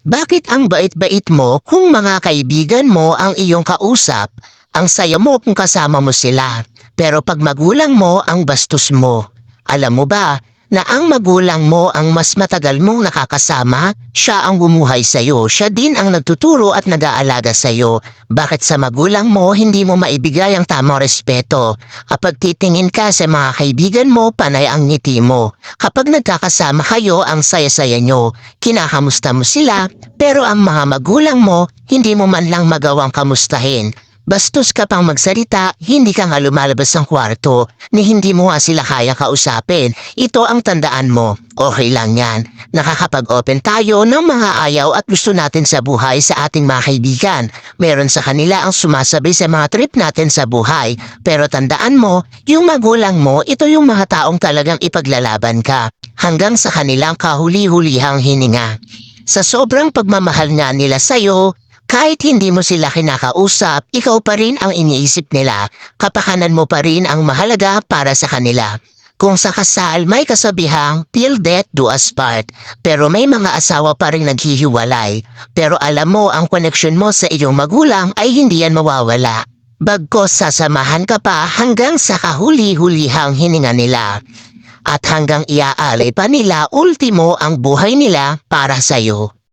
Bakit ang bait-bait mo kung mga kaibigan mo ang iyong kausap? Ang saya mo kung kasama mo sila. Pero pag magulang mo ang bastos mo. Alam mo ba na ang magulang mo ang mas matagal mong nakakasama? Siya ang bumuhay sa'yo. Siya din ang nagtuturo at nag-aalaga sa'yo. Bakit sa magulang mo hindi mo maibigay ang tamang respeto? Kapag titingin ka sa mga kaibigan mo, panay ang ngiti mo. Kapag nagkakasama kayo, ang saya-saya nyo. Kinakamusta mo sila, pero ang mga magulang mo, hindi mo man lang magawang kamustahin. Bastos ka pang magsalita, hindi ka nga lumalabas ng kwarto, ni hindi mo nga sila kaya kausapin. Ito ang tandaan mo. Okay lang yan. Nakakapag-open tayo ng mga ayaw at gusto natin sa buhay sa ating mga kaibigan. Meron sa kanila ang sumasabi sa mga trip natin sa buhay. Pero tandaan mo, yung magulang mo, ito yung mga taong talagang ipaglalaban ka. Hanggang sa kanilang kahuli-hulihang hininga. Sa sobrang pagmamahal nga nila sa'yo, kahit hindi mo sila kinakausap, ikaw pa rin ang iniisip nila. Kapakanan mo pa rin ang mahalaga para sa kanila. Kung sa kasal may kasabihang, till death do us part. Pero may mga asawa pa rin naghihiwalay. Pero alam mo ang connection mo sa iyong magulang ay hindi yan mawawala. Bagkos sasamahan ka pa hanggang sa kahuli-hulihang hininga nila. At hanggang iaalay pa nila ultimo ang buhay nila para sa'yo.